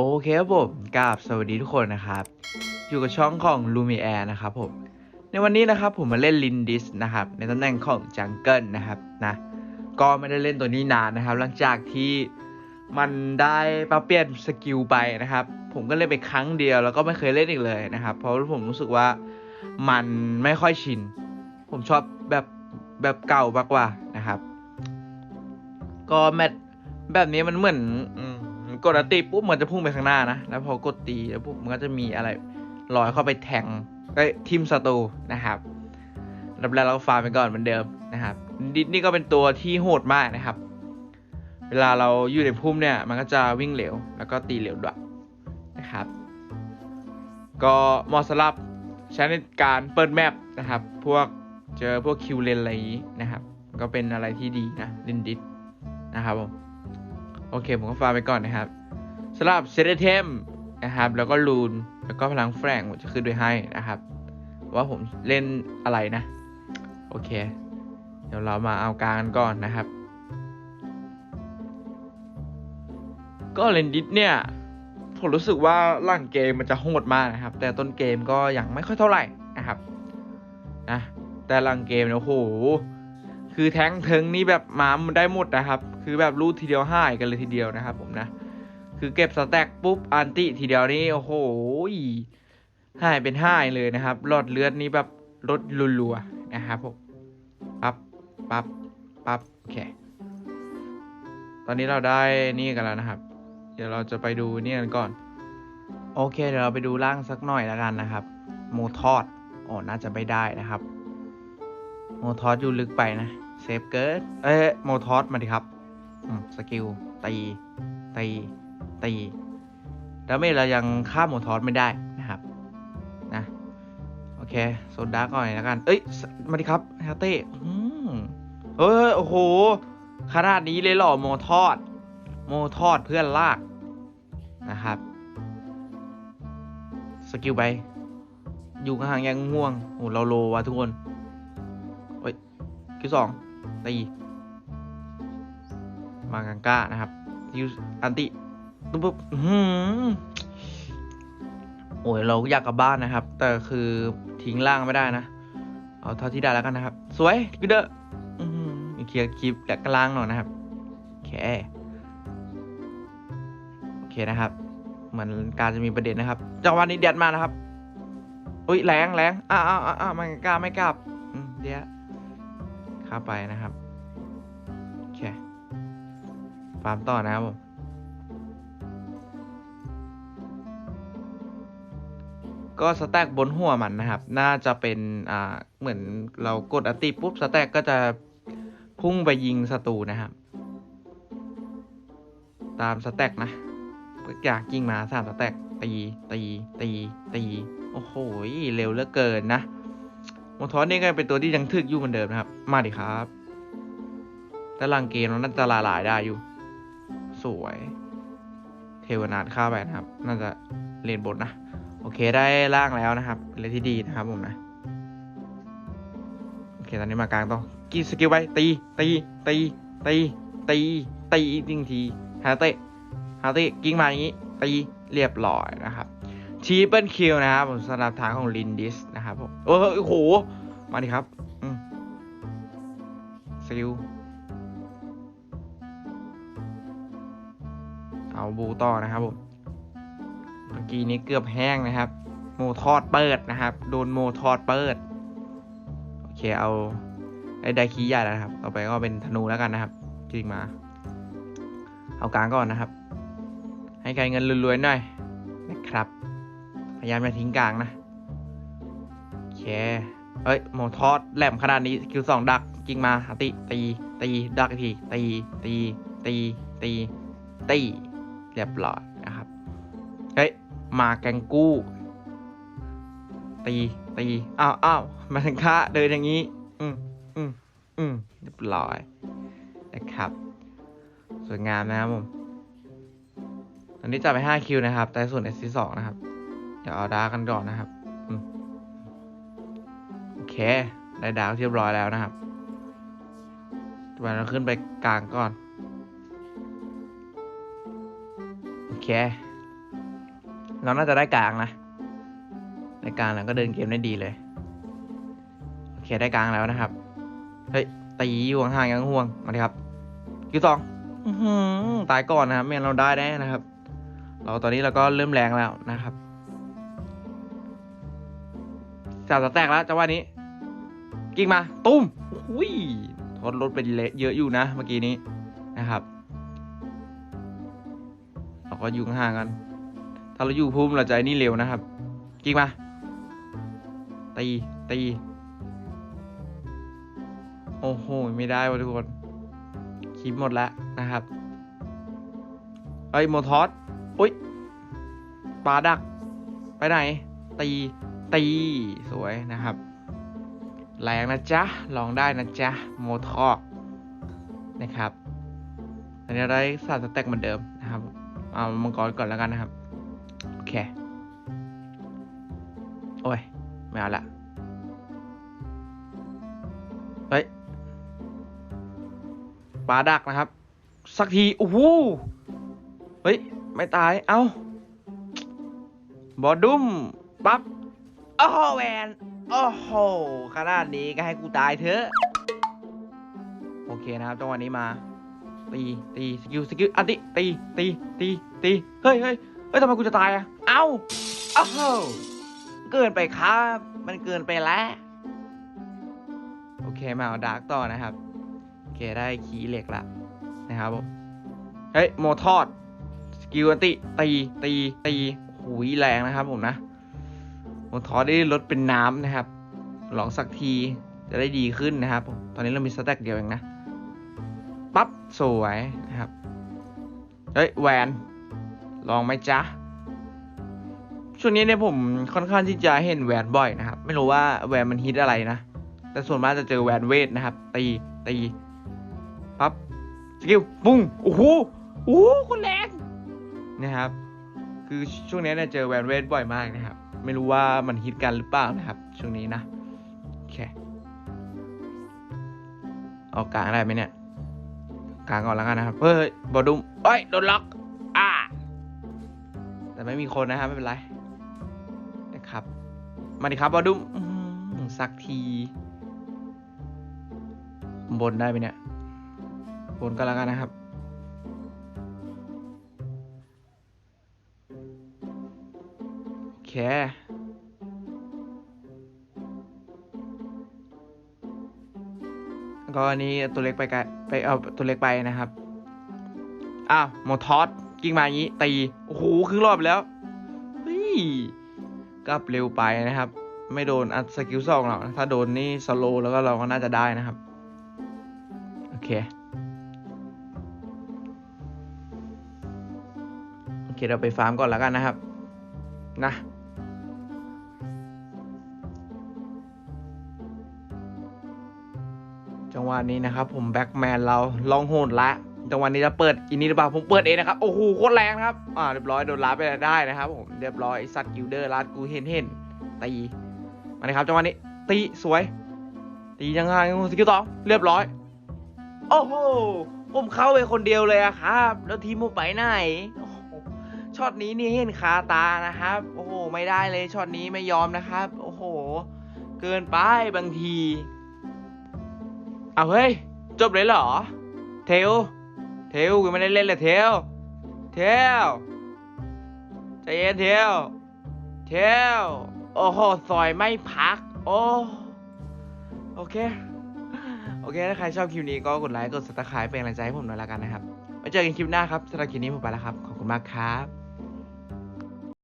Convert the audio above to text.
โอเคครับผมกราบสวัสดีทุกคนนะครับ อยู่กับช่องของ l u m i a r นะครับผม ในวันนี้นะครับผมมาเล่นลินดิสนะครับ ในตำแหน่งของจังเกิลนะครับนะก็ไม่ได้เล่นตัวนี้นานนะครับ หลังจากที่มันได้ปรับเปลี่ยนสกิลไปนะครับ ผมก็เล่นไปครั้งเดียวแล้วก็ไม่เคยเล่นอีกเลยนะครับ เพราะผมรู้สึกว่ามันไม่ค่อยชิน ผมชอบแบบแบบเก่ามากกว่านะครับ ก็แมทแบบนี้มันเหมือนอื กดอติปุ๊บมันจะพุ่งไปข้างหน้านะ แล้วพอกดตีแล้วปุ๊บมันก็จะมีอะไรลอยเข้าไปแทงเอ้ทิมศัตรูนะครับรับแล้วเราฟาร์มไปก่อนเหมือนเดิมนะครับดิสนี่ก็เป็นตัวที่โหดมากนะครับ เวลาเราอยู่ในพุ่มเนี่ย มันก็จะวิ่งเร็วแล้วก็ตีเร็วด้วยนะครับ ก็เหมาะสำหรับใช้ในการเปิดแมปนะครับ พวกเจอพวกคิวเลนอะไรอย่างนี้นะครับ ก็เป็นอะไรที่ดีนะลินดิสนะครับผมโอเค ผมก็ฟาร์มไปก่อนนะครับ สำหรับเซตเทมนะครับ แล้วก็ลูน แล้วก็พลังแฝงผมจะขึ้นด้วยให้นะครับ ว่าผมเล่นอะไรนะ โอเค เดี๋ยวเรามาเอากลางกันก่อนนะครับ ก็เลนดิสเนี่ย ผมรู้สึกว่าหลังเกมมันจะโหดมากนะครับ แต่ต้นเกมก็ยังไม่ค่อยเท่าไหร่นะครับนะแต่หลังเกมเนี่ยโอ้โหคือแท้งเทิงนี่แบบมามันได้หมดนะครับ คือแบบรูดทีเดียวห้ายกันเลยทีเดียวนะครับ ผมนะ คือเก็บสแต็กปุ๊บอันติทีเดียวนี่โอ้โหหายเป็นห้ายเลยนะครับหลอดเลือดนี้แบบลดรัวๆนะครับผมปั๊บปั๊บปั๊บโอเคตอนนี้เราได้นี่กันแล้วนะครับ เดี๋ยวเราจะไปดูนี่กันก่อน โอเค เดี๋ยวเราไปดูร่างสักหน่อยแล้วกันนะครับโมทอดอ๋อน่าจะไม่ได้นะครับโมทอสอยู่ลึกไปนะเซฟเกิร์ดเอ้ยโมทอสมาดิครับสกิลตีตี ตีแล้วไม่เรายังฆ่าโมทอสไม่ได้นะครับนะโอเคโซดาก่อนแล้วกัน เอ้ยสมาดิครับฮาเต้อืมเอ้ยโอ้โหขนาดนี้เลยหรอโมทอสโมทอสเพื่อนลากนะครับสกิลไป อยู่ข้างยังง่วงโอ้เราโลว่ะทุกคนเฮ้ยคิวสองตีมากังก้านะครับยูอันติ ปุ๊บหือโอ้ยเราอยากกลับบ้านนะครับ แต่คือทิ้งล่างไม่ได้นะ เอาเท่าที่ได้แล้วกันนะครับ สวยกูเดอร์อื้อเคลียร์คลิปแหลกกลางหน่อยนะครับโอเคโอเคนะครับ เหมือนการจะมีประเด็นนะครับจังหวะนี้เด็ดมานะครับ อุ้ยแรงแรงอ้าวอ้าวอ้าวมันกล้าไม่กลับเดี๋ยวเข้าไปนะครับโอเคฟาร์มต่อนะครับผม ก็สแต็กบนหัวมันนะครับ น่าจะเป็นอ่าเหมือนเรากดอติปุ๊บสแต็กก็จะพุ่งไปยิงศัตรูนะครับ ตามสแต็กนะอยากยิงมาสามสแต็กตีตีตีตีโอ้โหเร็วเหลือเกินนะโมทอสนี่ก็เป็นตัวที่ยังถึกอยู่เหมือนเดิมนะครับ มาดิครับแต่ลังเกมเราน่าจะลาหลายได้อยู่ สวย เทวนาทเข้าไปนะครับ น่าจะเรียนบทนะ อเคได้ล่างแล้วนะครับเป็นอะไรที่ดีนะครับผมนะโอเคตอนนี้มากลางต้องกีสกิลไปตีตีตีตีตีตีอีกหนึ่งทีฮาเตะฮาเตะกิ้งมาอย่างนี้ตีเรียบร้อยนะครับทีเปิลคิวนะครับผมสำหรับทางของลินดิสนะครับผมโอ้โหมาดิครับอืมสกิลเอาบูต่อนะครับผม เมื่อกี้นี้เกือบแห้งนะครับ โมทอดเปิดนะครับ โดนโมทอดเปิด โอเคเอาไอ้ไดคีใหญ่แล้วครับ ต่อไปก็เป็นธนูแล้วกันนะครับจริงมา เอากลางก่อนนะครับ ให้ใครเงินรวยๆหน่อยนะครับ พยายามอย่าทิ้งกลางนะโอเคเอ้ยโมทอดแหลมขนาดนี้คิวสองดักกิ่งมาติตีตีดักอีกทีตีตีตีตีตีเรียบร้อย มาแกงกู้ ตีตีอ้าวอ้าวมาถึงข้าเดินอย่างนี้ อืมอืมอืมเรียบร้อยนะครับ สวยงามนะครับผมตอนนี้จับไป5คิวนะครับแต่ส่วน SC2 นะครับ เดี๋ยวเอาดากันก่อนนะครับอโอเค ได้ดาวเรียบร้อยแล้วนะครับต่อไปเราขึ้นไปกลางก่อน โอเค เราน่าจะได้กลางนะได้กลางแล้วก็เดินเกมได้ดีเลยโอเคได้กลางแล้วนะครับเฮ้ยตีอยู่ห่างยังห่วงมาดิครับคิวสองตายก่อนนะครับไม่งั้นเราได้แน่นะครับ เราตอนนี้เราก็เริ่มแรงแล้วนะครับจับจะแตกแล้วจังหวะนี้ กิ้งมา ตุ้มอุ้ยทดรถไปเละเยอะอยู่นะ เมื่อกี้นี้นะครับ เราก็ยู่งห่างกัน ถ้าเราอยู่พุ่มเราจะไอ้นี่เร็วนะครับกิ้งมาตีตีโอ้โห ไม่ได้วะทุกคนคลิปหมดแล้วนะครับเอ้ยโมทอสอุ้ยปลาดัก ไปไหน ตี ตี สวยนะครับ แรงนะจ๊ะ ลองได้นะจ๊ะ โมทอสนะครับอันนี้ได้สารสแต็กเหมือนเดิมนะครับ เอามังกรก่อนแล้วกันนะครับ เค โอ้ย ไม่เอาละ เฮ้ยปลาดักนะครับ สักที โอ้โห เฮ้ย ไม่ตาย เอ้า บอดุ้ม ปั๊บโอ้โหแวนโอ้โหขนาดนี้ก็ให้กูตายเถอะ โอเคนะครับจังหวะนี้มา ตี ตี สกิล สกิล อันติตี ตี ตี ตี เฮ้ยเฮ้ย เฮ้ยทำไมกูจะตายอะ เอ้าโอ้โหเกินไปครับ มันเกินไปแล้ว โอเคมาเอาดาร์กต่อนะครับ โอเคได้ขีเหล็กละนะครับผมเฮ้ยโมทอดสกิลอันติตีตีตีหูยแรงนะครับผมนะโมทอดได้ลดเป็นน้ำนะครับ ลองสักทีจะได้ดีขึ้นนะครับผมตอนนี้เรามีสแต็กเดียวเองนะ ปั๊บ สวยนะครับ เฮ้ย แหวน ลองไหมจ๊ะ ช่วงนี้เนี่ยผมค่อนข้างที่จะเห็นแหวนบ่อยนะครับ ไม่รู้ว่าแหวนมันฮิตอะไรนะ แต่ส่วนมากจะเจอแหวนเวทนะครับ ตี ตี ปั๊บ สกิล ปุ้ง โอ้โห โอ้โหคนแรงนะครับ คือช่วงนี้เนี่ยเจอแหวนเวทบ่อยมากนะครับ ไม่รู้ว่ามันฮิตกันหรือเปล่านะครับ ช่วงนี้นะโอเคเอากลางได้ไหมเนี่ยกลางก่อนแล้วกันนะครับ เฮ้ยบอดุมเอ้ย โดนล็อก ไม่มีคนนะครับไม่เป็นไรนะครับ มาดิครับบอดุมสักที บนได้ไหมเนี่ย บนก็แล้วกันนะครับโอเคก็อันนี้ตัวเล็กไปไกลไปเอาตัวเล็กไปนะครับ อ้าวโมทอส กิ้งมาอย่างนี้ ตี โอ้โหครึ่งรอบไปแล้วเฮ้ยกลับเร็วไปนะครับ ไม่โดนอัดสกิลสองหรอกถ้าโดนนี่สโลแล้วก็เราก็น่าจะได้นะครับ โอเค โอเค เราไปฟาร์มก่อนแล้วกันนะครับ นะจังหวะนี้นะครับผมแบ็กแมนเราลองโหดละ จังหวะนี้จะเปิดอินนี้หรือเปล่าผมเปิดเองนะครับโอ้โหโคตรแรงนะครับอ่าเรียบร้อยโดนลาไปได้นะครับผมเรียบร้อยไอ้สัตว์กิลเดอร์ลาดกูเห็นเห็นตีมาเลยครับจังหวะนี้ตีสวย ตียังไงสกิลสองเรียบร้อย โอ้โหผมเข้าไปคนเดียวเลยอะครับ แล้วทีมผมไปไหนช็อตนี้นี่เห็นคาตานะครับ โอ้โห ไม่ได้เลยช็อตนี้ไม่ยอมนะครับ โอ้โห เกินไปบางที เอาเฮ้ย จบเลยเหรอ เทล เทลกูไม่ได้เล่นเลยเทลเทลใจเย็นเทลเทลโอ้โหซอยไม่พัก โอ้โอเค โอเค ถ้าใครชอบคลิปนี้ก็กดไลค์ กดซับสไครป์เป็นกำลังใจให้ผมหน่อยละกันนะครับไว้เจอกันคลิปหน้าครับสำหรับคลิปนี้ผมไปแล้วครับ ขอบคุณมากครับ